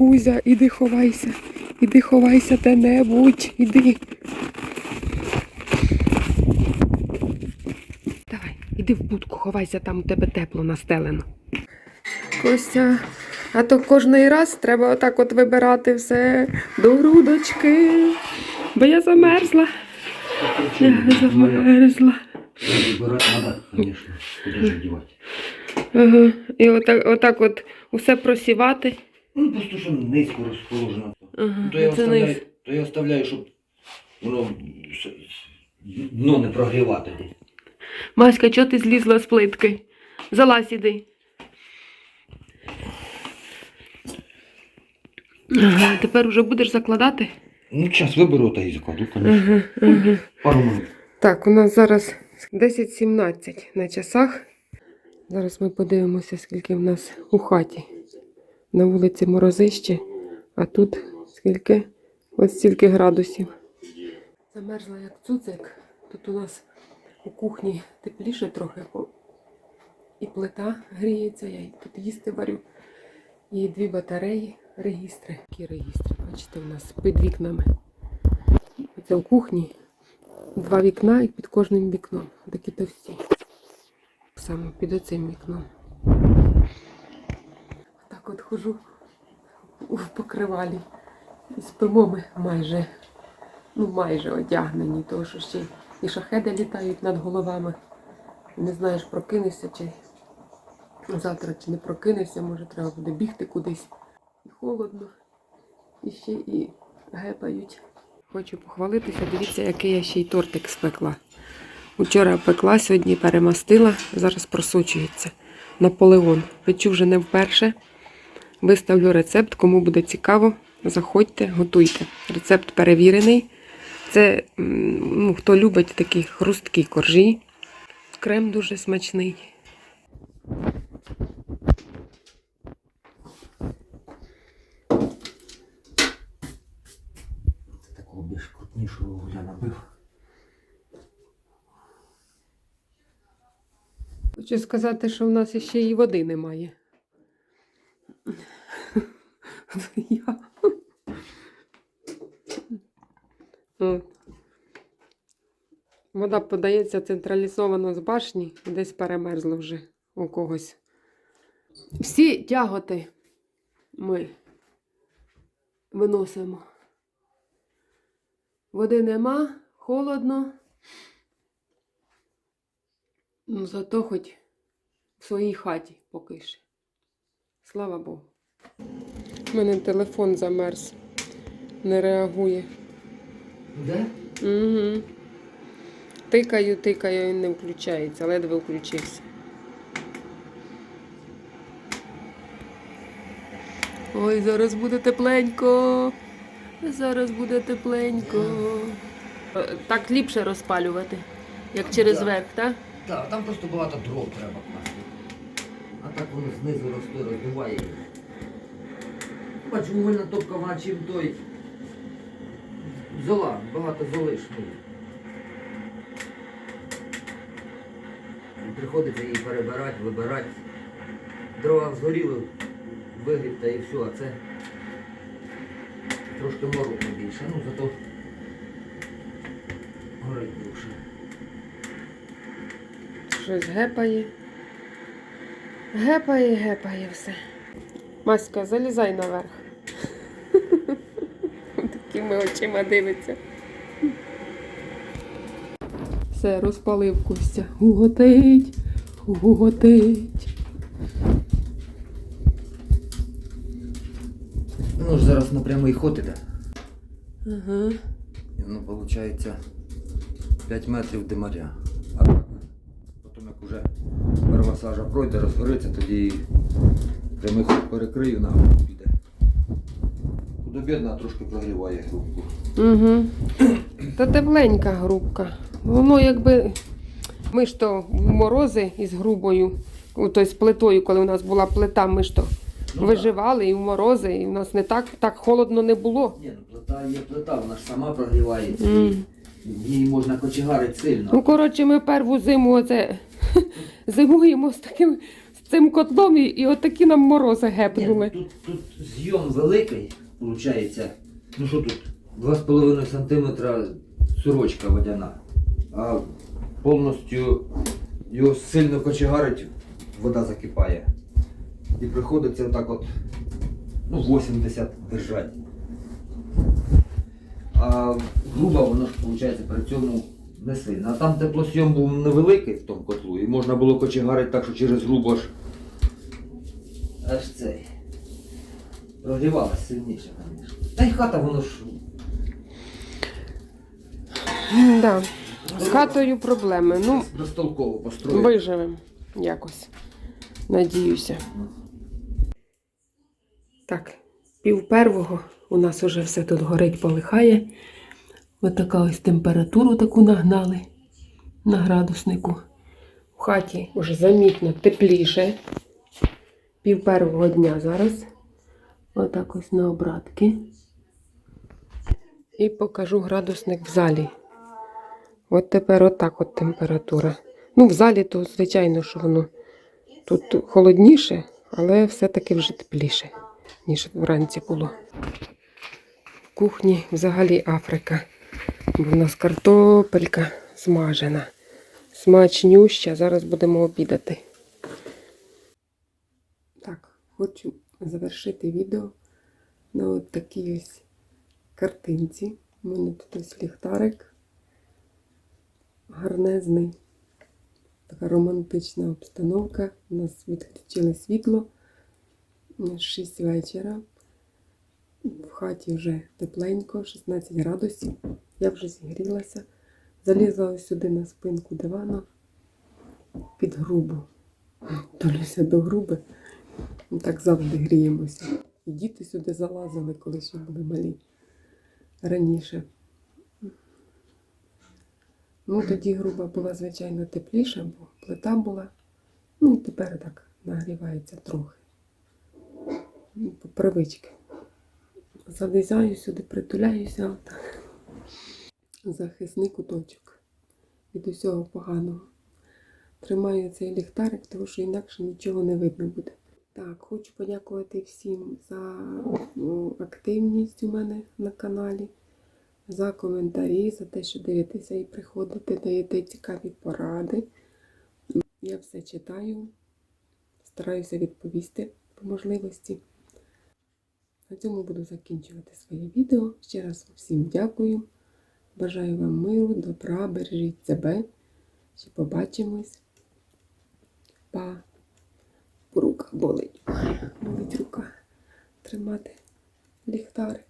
Кузя, іди ховайся. Іди ховайся де-небудь. Іди. Давай, іди в будку, ховайся, там у тебе тепло настелено. Костя, а то кожний раз треба отак от вибирати все до грудочки. Бо я замерзла. Я замерзла. Выбирать надо, конечно. Куда же девать? Ага. І отак, отак от усе просівати. Ну, просто що низько розположено. Ага. То я Це не... оставляю, то я оставляю, щоб воно дно не прогрівати. Маська, чого ти злізла з плитки? Залазь іди. Ага, тепер вже будеш закладати? Ну, час виберу та і закладу, конечно. Ага, ага. Пару минут. Так, у нас зараз 10.17 на часах. Зараз ми подивимося, скільки в нас у хаті. На вулиці морозище, а тут скільки? Ось стільки градусів. Замерзла як цуцик. Тут у нас у кухні тепліше трохи. бо І плита гріється, я тут їсти варю. І дві батареї, регістри. Які регістри, бачите, у нас під вікнами. Це в кухні два вікна і під кожним вікном. Такі товсті. Саме під оцим вікном. Хожу в покривалі. І спимо ми майже, ну майже одягнені, тому що ще і шахеди літають над головами. Не знаєш, прокинешся чи завтра чи не прокинешся, може треба буде бігти кудись. І холодно. І ще і гепають. Хочу похвалитися, дивіться, який я ще й тортик спекла. Учора пекла, сьогодні перемастила, зараз просочується. Наполеон. Печу вже не вперше. Виставлю рецепт, кому буде цікаво, заходьте, готуйте. Рецепт перевірений. Це, ну, хто любить такі хрусткі коржі. Крем дуже смачний. Це такого більш крупнішого я набив. Хочу сказати, що в нас ще і води немає. Я. Вода подається централізовано з башні, десь перемерзло вже у когось. Всі тяготи ми виносимо. Води нема, холодно. Ну, зато хоч в своїй хаті поки що. Слава Богу. У мене телефон замерз. Не реагує. Де? Угу. Тикаю, тикаю, він не включається, ледве включився. Ой, зараз буде тепленько. Зараз буде тепленько. Так ліпше розпалювати, як через Так. верх, так? Так, там просто багато дров треба. А так воно знизу росте, роздуває. Бачу, вугільна топка вона чим той. Зола, багато золи шмує. Приходиться її перебирати, вибирати. Дрова згоріли, вигріб та і все, а це трошки мороку більше, ну зато горить довше. Щось гепає. Гепає, гепає все. Маська, залізай наверх. Такими очима дивиться. Все, розпалив Костя. Гуготить, гуготить. Ну ж зараз на прямий ход іде. Ага. І воно виходить 5 метрів димаря. А так, потім як уже перва сажа пройде, розгориться, тоді прямий ход перекрию, на Худобідна трошки прогріває грубку. Угу. Та тепленька грубка. Воно якби. Ми ж то в морози із грубою, тобто з плитою, коли у нас була плита, ми ж то Ну, виживали і в морози, і в нас не так, так холодно не було. Ні, ну плита є плита, вона ж сама прогрівається. В ній можна кочегарити сильно. Ну, коротше, ми перву зиму оце зимуємо з таким з цим котлом і, і отакі нам морози Ні, гепнули. тут, тут зйом великий, виходить. Ну що тут? 2,5 см сорочка водяна. А повністю його сильно кочегарить, вода закипає. І приходиться отак от ну, 80 держати. А грубо воно ж виходить при цьому не сильно. А там теплосйом був невеликий в тому котлу, і можна було кочегарити так, що через грубо ж аж цей. Прогрівалась сильніше, звісно. Та й хата воно ж. Да. З хатою проблеми. Ну, Безтолково построїли. виживемо якось. Надіюся. Так, пів первого у нас уже все тут горить, полихає. Ось така ось температуру таку нагнали на градуснику. В хаті вже замітно тепліше. Пів первого дня зараз. Отак ось на обратки. І покажу градусник в залі. От тепер отак от температура. Ну, в залі то, звичайно, що воно тут холодніше, але все-таки вже тепліше, ніж вранці було. В кухні взагалі Африка. Бо в нас картопелька смажена. Смачнюща. Зараз будемо обідати. Так, хочу завершити відео на от такій ось картинці. У мене тут ось ліхтарик гарнезний. Така романтична обстановка. У нас відключили світло. 6 вечора. В хаті вже тепленько, 16 градусів. Я вже зігрілася. Залізла ось сюди на спинку дивана під грубу. Тулюся до груби. Ми так завжди гріємося. І діти сюди залазили, коли ще були малі раніше. Ну, тоді груба була, звичайно, тепліша, бо плита була. Ну і тепер так нагрівається трохи. Ну, По привички. Залізаю сюди, притуляюся. Захисний куточок від усього поганого. Тримаю цей ліхтарик, тому що інакше нічого не видно буде. Так, хочу подякувати всім за активність у мене на каналі за коментарі, за те, що дивитеся і приходите, даєте цікаві поради. Я все читаю, стараюся відповісти по можливості. На цьому буду закінчувати своє відео. Ще раз всім дякую. Бажаю вам миру, добра, бережіть себе. Ще побачимось. Па. Рука болить. Болить рука. Тримати ліхтарик.